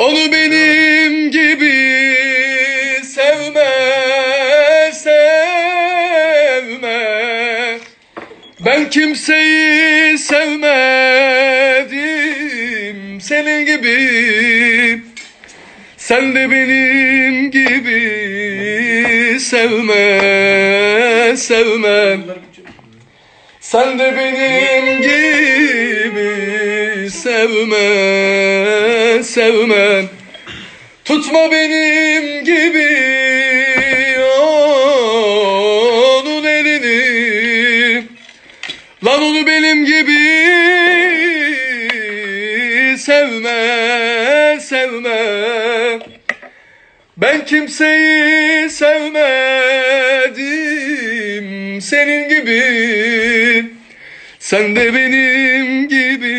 Onu benim gibi sevme, sevme. Ben kimseyi sevmedim senin gibi. Sen de benim gibi sevme, sevme. Sen de benim gibi sevme, sevme. Tutma benim gibi onun elini. Lan onu benim gibi sevme, sevme. Ben kimseyi sevmedim senin gibi. Sen de benim gibi